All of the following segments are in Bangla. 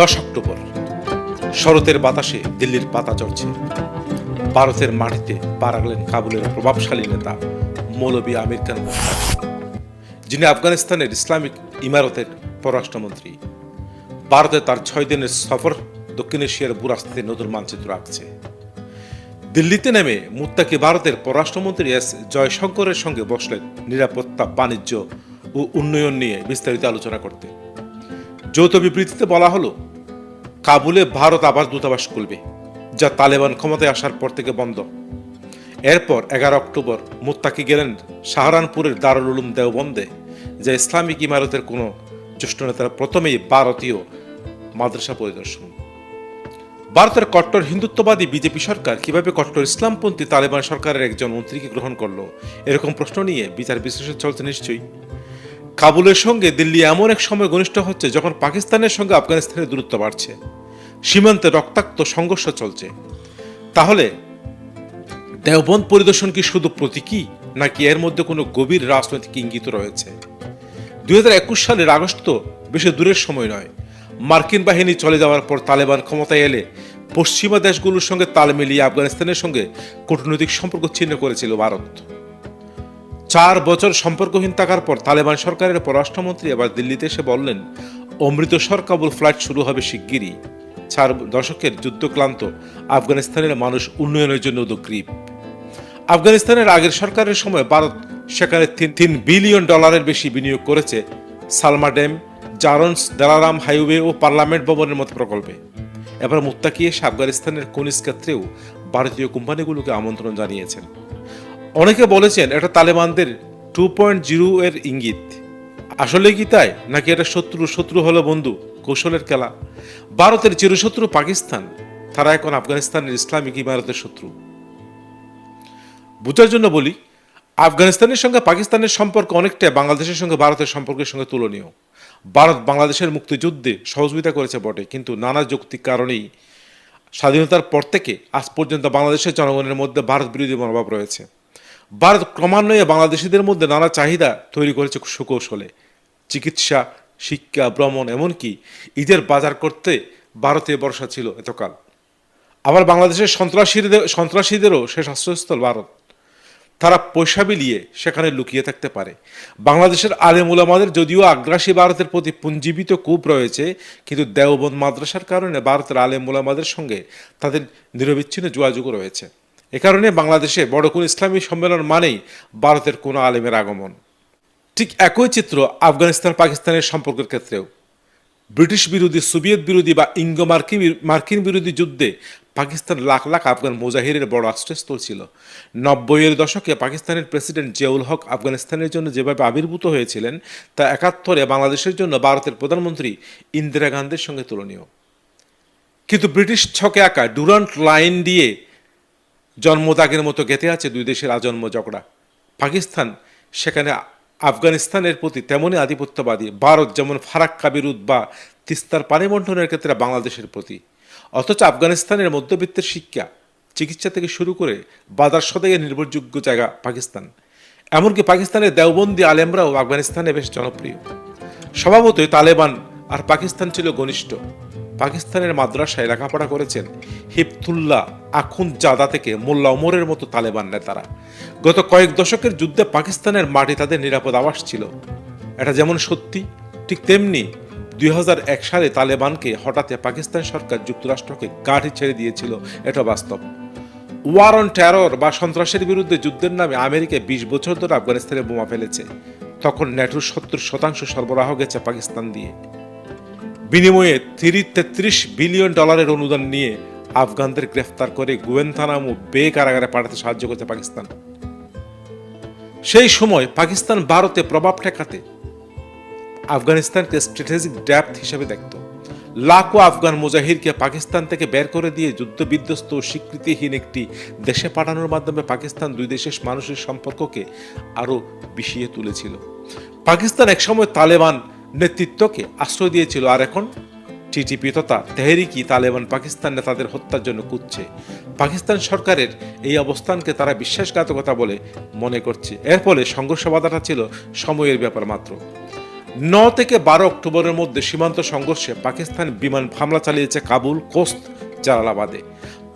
দশ অক্টোবর, শরতের বাতাসে দিল্লির পাতা চড়ছে। ভারতের মাটিতে পা রাখলেন কাবুলের প্রভাবশালী নেতা মৌলবী আমির খান। যিনি আফগানিস্তানের ইসলামিক ইমারতের পররাষ্ট্রমন্ত্রী। ভারতে তার ছয় দিনের সফর দক্ষিণ এশিয়ার বুরাস্তিতে নতুন মানচিত্র আঁকছে। দিল্লিতে নেমে মুত্তাকি ভারতের পররাষ্ট্রমন্ত্রী এস জয়শঙ্করের সঙ্গে বসলেন নিরাপত্তা, বাণিজ্য ও উন্নয়ন নিয়ে বিস্তারিত আলোচনা করতে। যৌথ বিবৃতিতে বলা হলো কাবুলে ভারত আবার দূতাবাস খুলবে, যা তালেবান ক্ষমতায় আসার পর থেকে বন্ধ। এরপর এগারো অক্টোবর মুত্তাকি গেলেন সাহারানপুরের দারুল উলুম দেওবন্দে, যা ইসলামিক ইমারতের কোনো জ্যেষ্ঠ নেতারা প্রথমেই ভারতীয় মাদ্রাসা পরিদর্শন। ভারতের কট্টর হিন্দুত্ববাদী বিজেপি সরকার কীভাবে কট্টর ইসলামপন্থী তালেবান সরকারের একজন মন্ত্রীকে গ্রহণ করল, এরকম প্রশ্ন নিয়ে বিচার বিশ্লেষণ চলছে নিশ্চয়ই। কাবুলের সঙ্গে দিল্লি এমন এক সময় ঘনিষ্ঠ হচ্ছে যখন পাকিস্তানের সঙ্গে আফগানিস্তানের দূরত্ব বাড়ছে। সীমান্তে রক্তাক্ত সংঘর্ষ চলছে। তাহলে দেওবন্দ পরিদর্শন কি শুধু প্রতীকী, নাকি এর মধ্যে কোনো গভীর রাজনৈতিক ইঙ্গিত রয়েছে? দুই হাজার একুশ সালের আগস্ট তো বেশি দূরের সময় নয়। মার্কিন বাহিনী চলে যাওয়ার পর তালেবান ক্ষমতায় এলে পশ্চিমা দেশগুলোর সঙ্গে তাল মিলিয়ে আফগানিস্তানের সঙ্গে কূটনৈতিক সম্পর্ক ছিন্ন করেছিল ভারত। চার বছর সম্পর্কহীন থাকার পর তালেবান সরকারের পররাষ্ট্রমন্ত্রী এবার দিল্লিতে এসে বললেন অমৃতসর কাবুল ফ্লাইট শুরু হবে শিগগিরই। চার দশকের যুদ্ধক্লান্ত আফগানিস্তানের মানুষ উন্নয়নের জন্য উদগ্রীব আফগানিস্তানের আগের সরকারের সময় ভারত সেখানে তিন বিলিয়ন ডলারের বেশি বিনিয়োগ করেছে সালমা ড্যাম জারন্স, দালারাম হাইওয়ে ও পার্লামেন্ট ভবনের মতো প্রকল্পে। এবার মুত্তাকি এসে আফগানিস্তানের খনিজ ক্ষেত্রেও ভারতীয় কোম্পানিগুলোকে আমন্ত্রণ জানিয়েছেন। অনেকে বলেছেন এটা তালেবানদের টু পয়েন্ট জিরো এর ইঙ্গিত। আসলে কি তাই? নাকি এটা শত্রু শত্রু হলো বন্ধু? কৌশলের খেলা। ভারতের চিরশত্রু পাকিস্তান, তারা এখন আফগানিস্তানের ইসলামিক ইমারতের শত্রু। বোঝার জন্য বলি, আফগানিস্তানের সঙ্গে পাকিস্তানের সম্পর্ক অনেকটাই বাংলাদেশের সঙ্গে ভারতের সম্পর্কের সঙ্গে তুলনীয়। ভারত বাংলাদেশের মুক্তিযুদ্ধে সহযোগিতা করেছে বটে, কিন্তু নানা যৌক্তিক কারণেই স্বাধীনতার পর থেকে আজ পর্যন্ত বাংলাদেশের জনগণের মধ্যে ভারত বিরোধী মনোভাব রয়েছে। ভারত ক্রমান্বয়ে বাংলাদেশিদের মধ্যে নানা চাহিদা তৈরি করেছে সুকৌশলে। চিকিৎসা শিক্ষা, ভ্রমণ, এমনকি ঈদের বাজার করতে ভারতে বর্ষা ছিল এতকাল। আবার বাংলাদেশের সন্ত্রাসীদের সন্ত্রাসীদেরও শেষ আশ্রয়স্থল ভারত। তারা পয়সা বিলিয়ে সেখানে লুকিয়ে থাকতে পারে। বাংলাদেশের আলেম উলামাদের যদিও আগ্রাসী ভারতের প্রতি পুঞ্জীবিত কূপ রয়েছে, কিন্তু দেওবন্দ মাদ্রাসার কারণে ভারতের আলেম উলামাদের সঙ্গে তাদের নিরবিচ্ছিন্ন যোগাযোগ রয়েছে। এ কারণে বাংলাদেশে বড় কোনো ইসলামী সম্মেলন মানেই ভারতের কোনো আলেমের আগমন। ঠিক একই চিত্র আফগানিস্তান, পাকিস্তানের সম্পর্কের ক্ষেত্রেও। ব্রিটিশ বিরোধী, সোভিয়েত বিরোধী বা ইঙ্গো মার্কিন মার্কিন বিরোধী যুদ্ধে পাকিস্তান লাখ লাখ আফগান মুজাহিরের বড় আশ্রয়স্থল ছিল। নব্বইয়ের দশকে পাকিস্তানের প্রেসিডেন্ট জিয়াউল হক আফগানিস্তানের জন্য যেভাবে আবির্ভূত হয়েছিলেন, তা একাত্তরে বাংলাদেশের জন্য ভারতের প্রধানমন্ত্রী ইন্দিরা গান্ধীর সঙ্গে তুলনীয়। কিন্তু ব্রিটিশ ছকে আঁকা ডুরান্ট লাইন দিয়ে জন্মদাগের মতো গেঁথে আছে দুই দেশের আজন্ম ঝগড়া পাকিস্তান সেখানে আফগানিস্তানের প্রতি তেমনই আধিপত্যবাদী। ভারত যেমন ফারাক্কা বিরুদ্ধ বা তিস্তার পানি বন্টনের ক্ষেত্রে বাংলাদেশের প্রতি। অথচ আফগানিস্তানের মধ্যবিত্তের শিক্ষা, চিকিৎসা থেকে শুরু করে বাজার সদাইয়ে নির্ভরযোগ্য জায়গা পাকিস্তান। এমনকি পাকিস্তানের দেওবন্দি আলেমরাও আফগানিস্তানে বেশ জনপ্রিয়। স্বভাবতই তালেবান আর পাকিস্তান ছিল ঘনিষ্ঠ। পাকিস্তানের মাদ্রাসায় লেখাপড়া করেছেন হিফতুল্লাহ আখুন জাদা থেকে মোল্লা ওমরের মতো তালেবান নেতারা। গত কয়েক দশকের যুদ্ধে পাকিস্তানের মাটি তাদের নিরাপদ আবাস ছিল। এটা যেমন সত্যি, ঠিক তেমনি দুই সালে তালেবানকে হঠাৎ পাকিস্তান সরকার যুক্তরাষ্ট্রকে গাঠি ছেড়ে দিয়েছিল, এটা বাস্তব। ওয়ার অন টেরর বা সন্ত্রাসের বিরুদ্ধে যুদ্ধের নামে আমেরিকা বিশ বছর ধরে আফগানিস্তানে বোমা ফেলেছে। তখন ন্যাটোর সত্তর শতাংশ সরবরাহ গেছে পাকিস্তান দিয়ে। বিনিময়ে তিরিশ তেত্রিশ বিলিয়ন ডলারের অনুদান নিয়ে আফগানদের গ্রেফতার করে গুয়েন্তানামু বে কারাগারে পাঠাতে সাহায্য করতে পাকিস্তান। সেই সময় পাকিস্তান ভারতে প্রভাব ঠেকাতে আফগানিস্তানকে স্ট্র্যাটেজিক ড্যাপথ হিসেবে দেখত। লাখো আফগান মুজাহিরকে পাকিস্তান থেকে বের করে দিয়ে যুদ্ধবিধ্বস্ত স্বীকৃতিহীন একটি দেশে পাঠানোর মাধ্যমে পাকিস্তান দুই দেশের মানুষের সম্পর্ককে আরও বিষিয়ে তুলেছিল। পাকিস্তান একসময় তালেবান নেতৃত্বকে আশ্রয় দিয়েছিল আর এখন টিটিপি তথা তেহরিকি তালেবান পাকিস্তান নেতাদের হত্যার জন্য কুদছে পাকিস্তান সরকারের এই অবস্থানকে তারা বিশ্বাসঘাতকতা বলে মনে করছে। এর ফলে সংঘর্ষ বাধাটা ছিল সময়ের ব্যাপার মাত্র। ন থেকে বারো অক্টোবরের মধ্যে সীমান্ত সংঘর্ষে পাকিস্তান বিমান হামলা চালিয়েছে কাবুল, কোস্ত, জালালাবাদে।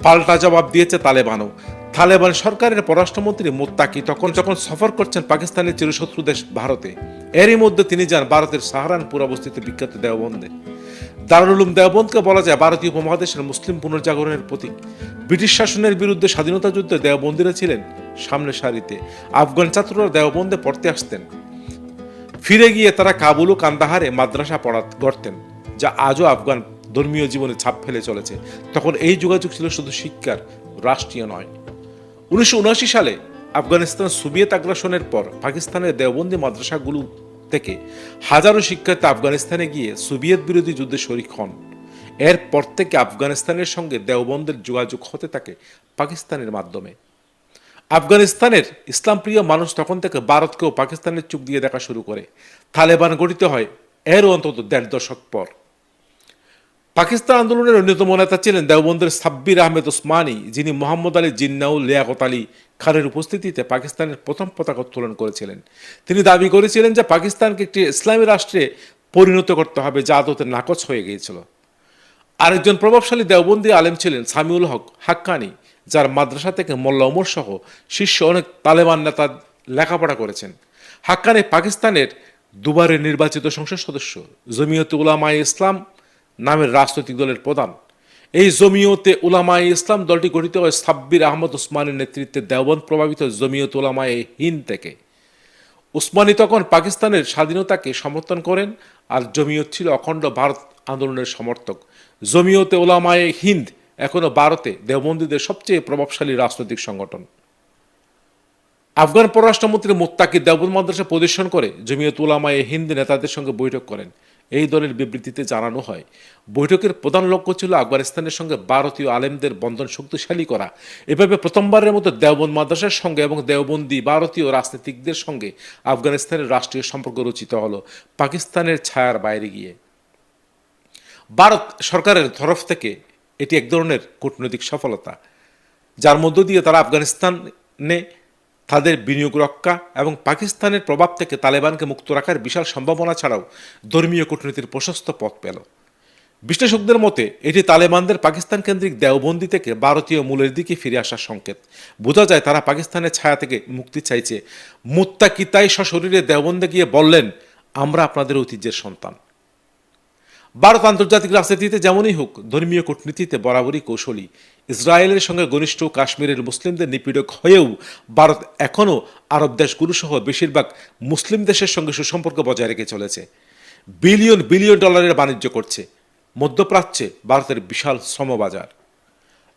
পাল্টা জবাব দিয়েছে তালেবানও। তালেবান সরকারের পররাষ্ট্রমন্ত্রী মোত্তাকি তখন যখন সফর করছেন পাকিস্তানের চিরশত্রু দেশ ভারতে, এরই মধ্যে তিনি যান ভারতের সাহারানপুর অবস্থিত বিখ্যাত দেওবন্দে। দারুলুম দেওবন্দকে বলা যায় ভারতীয় উপমহাদেশের মুসলিম পুনর্জাগরণের প্রতীক। ব্রিটিশ শাসনের বিরুদ্ধে স্বাধীনতা যুদ্ধে দেওবন্দিরা ছিলেন সামনে সারিতে। আফগান ছাত্ররা দেওবন্দে পড়তে আসতেন। ফিরে গিয়ে তারা কাবুল ও কান্দাহারে মাদ্রাসা পড়া গড়তেন, যা আজও আফগান ধর্মীয় জীবনে ছাপ ফেলে চলেছে। তখন এই যোগাযোগ ছিল শুধু শিক্ষার, রাষ্ট্রীয় নয়। উনিশশো সালে আফগানিস্তান সোভিয়েত আগ্রাসনের পর পাকিস্তানের দেওবন্দি মাদ্রাসাগুলো থেকে হাজারো শিক্ষার্থী আফগানিস্তানে গিয়ে সোভিয়েত বিরোধী যুদ্ধে শরিক হন। এরপর থেকে আফগানিস্তানের সঙ্গে দেওবন্দের যোগাযোগ হতে থাকে পাকিস্তানের মাধ্যমে। আফগানিস্তানের ইসলামপ্রিয় মানুষ তখন থেকে ভারতকেও পাকিস্তানের চোখ দিয়ে দেখা শুরু করে। তালেবান গঠিত হয় এরও অন্তত দেড় দশক পর। পাকিস্তান আন্দোলনের অন্যতম নেতা ছিলেন দেওবন্দের সাব্বির আহমেদ ওসমানী, যিনি মোহাম্মদ আলী জিন্নাউল লিয়াকত আলী খানের উপস্থিতিতে পাকিস্তানের প্রথম পতাকা উত্তোলন করেছিলেন। তিনি দাবি করেছিলেন যে পাকিস্তানকে একটি ইসলামী রাষ্ট্রে পরিণত করতে হবে, যা আদতে নাকচ হয়ে গিয়েছিল। আরেকজন প্রভাবশালী দেওবন্দি আলেম ছিলেন সামিউল হক হাক্কানি, যার মাদ্রাসা থেকে মোল্লা ওমর সহ শীর্ষ অনেক তালেবান নেতা লেখাপড়া করেছেন। হাক্কানি পাকিস্তানের দুবারের নির্বাচিত সংসদ সদস্য জমিয়ত উলামায়ে ইসলাম নামের রাজনৈতিক দলের প্রধান। এই জমিয়তে উলামায়ে ইসলাম দলটি গঠিত হয় সাব্বির আহমদ ওসমানের নেতৃত্বে দেওবন্দ প্রভাবিত জমিয়ত উলামায়ে হিন্দ থেকে। উসমানী তখন পাকিস্তানের স্বাধীনতাকে সমর্থন করেন আর জমিয়ত ছিল অখণ্ড ভারত আন্দোলনের সমর্থক। জমিয়তে ওলামায়ে হিন্দ এখনও ভারতে দেওবন্দীদের সবচেয়ে প্রভাবশালী রাজনৈতিক সংগঠন। আফগান পররাষ্ট্রমন্ত্রী মোত্তাকি দেওবন্দ মাদ্রাসা প্রদর্শন করে জমিয়ত উলামায়ে হিন্দ নেতাদের সঙ্গে বৈঠক করেন। এই দলের বিবৃতিতে জানানো হয়, বৈঠকের প্রধান লক্ষ্য ছিল আফগানিস্তানের সঙ্গে ভারতীয় আলেমদের বন্ধন শক্তিশালী করা। এভাবে প্রথমবারের মতো দেওবন্দ মাদ্রাসার সঙ্গে এবং দেওবন্দি ভারতীয় রাজনীতিকদের সঙ্গে আফগানিস্তানের রাষ্ট্রীয় সম্পর্ক রচিত হলো, পাকিস্তানের ছায়ার বাইরে গিয়ে। ভারত সরকারের তরফ থেকে এটি এক ধরনের কূটনৈতিক সফলতা, যার মধ্য দিয়ে তারা আফগানিস্তানে তাদের বিনিয়োগ রক্ষা এবং পাকিস্তানের প্রভাব থেকে তালেবানকে মুক্ত রাখার বিশাল সম্ভাবনা ছাড়াও ধর্মীয় কূটনীতির প্রশস্ত পথ পেল। বিশ্লেষকদের মতে, এটি তালেবানদের পাকিস্তান কেন্দ্রিক দেওবন্দি থেকে ভারতীয় মূলের দিকে ফিরে আসার সংকেত। বোঝা যায় তারা পাকিস্তানের ছায়া থেকে মুক্তি চাইছে। মুত্তাকি তাই সশরীরে দেওবন্দে গিয়ে বললেন, আমরা আপনাদের ঐতিহ্যের সন্তান। ভারত আন্তর্জাতিক রাজনীতিতে যেমনই হোক, ধর্মীয় কূটনীতিতে বরাবরই কৌশলী। ইসরায়েলের সঙ্গে ঘনিষ্ঠ কাশ্মীরের মুসলিমদের নিপীড়ক হয়েও ভারত এখনও আরব দেশগুলো সহ বেশিরভাগ মুসলিম দেশের সঙ্গে সুসম্পর্ক বজায় রেখে চলেছে। বিলিয়ন বিলিয়ন ডলারের বাণিজ্য করছে। মধ্যপ্রাচ্যে ভারতের বিশাল শ্রমবাজার।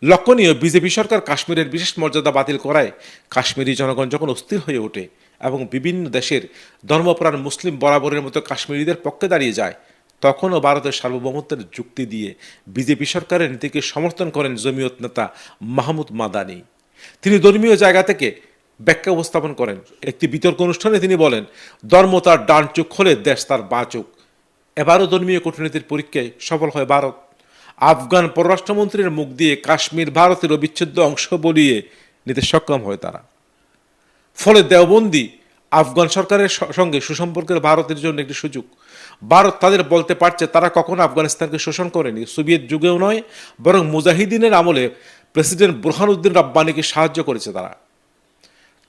লক্ষণীয়, বিজেপি সরকার কাশ্মীরের বিশেষ মর্যাদা বাতিল করায় কাশ্মীরি জনগণ যখন অস্থির হয়ে ওঠে এবং বিভিন্ন দেশের ধর্মপ্রাণ মুসলিম বরাবরের মতো কাশ্মীরিদের পক্ষে দাঁড়িয়ে যায় তখনও ভারতের সার্বভৌমত্বের যুক্তি দিয়ে বিজেপি সরকারের নীতিকে সমর্থন করেন জমিয়ত নেতা মাহমুদ মাদানি। তিনি ধর্মীয় জায়গা থেকে ব্যাখ্যা উপস্থাপন করেন। একটি বিতর্ক অনুষ্ঠানে তিনি বলেন, ধর্ম তার ডান চোখ হলে দেশ তার বাঁ চোখ। এবারও ধর্মীয় কূটনীতির পরীক্ষায় সফল হয় ভারত। আফগান পররাষ্ট্রমন্ত্রীর মুখ দিয়ে কাশ্মীর ভারতের অবিচ্ছেদ্য অংশ বলিয়ে নিতে সক্ষম হয় তারা। ফলে দেওবন্দি আফগান সরকারের সঙ্গে সুসম্পর্কের ভারতের জন্য একটি সুযোগ। ভারত তাদের বলতে পারছে তারা কখনো আফগানিস্তানকে শোষণ করেনি। সোভিয়েত যুগেও নয়, বরং মুজাহিদিনের আমলে প্রেসিডেন্ট বুরহানুদ্দিন রাব্বানিকে সাহায্য করেছে তারা।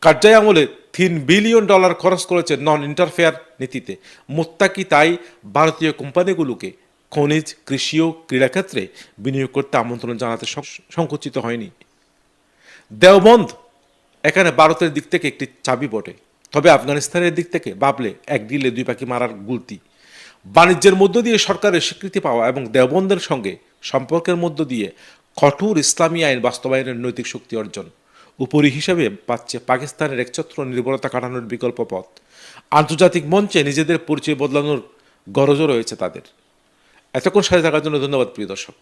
কার্যাই আমলে তিন বিলিয়ন ডলার খরচ করেছে নন ইন্টারফেয়ার নীতিতে। মোত্তাকি তাই ভারতীয় কোম্পানিগুলোকে খনিজ, কৃষি ও ক্রীড়াক্ষেত্রে বিনিয়োগ করতে আমন্ত্রণ জানাতে সংকুচিত হয়নি। দেওবন্দ এখানে ভারতের দিক থেকে একটি চাবি বটে। তবে আফগানিস্তানের দিক থেকে ভাবলে এক ডিলে দুই পাখি মারার গুলতি। বাণিজ্যের মধ্য দিয়ে সরকারের স্বীকৃতি পাওয়া এবং দেওবন্দের সঙ্গে সম্পর্কের মধ্য দিয়ে কঠোর ইসলামী আইন বাস্তবায়নের নৈতিক শক্তি অর্জন। উপরি হিসেবে পাচ্ছে পাকিস্তানের একছত্র নির্ভরতা কাটানোর বিকল্প পথ। আন্তর্জাতিক মঞ্চে নিজেদের পরিচয় বদলানোর গরজও রয়েছে তাদের। এতক্ষণ সাথে থাকার জন্য ধন্যবাদ, প্রিয় দর্শক।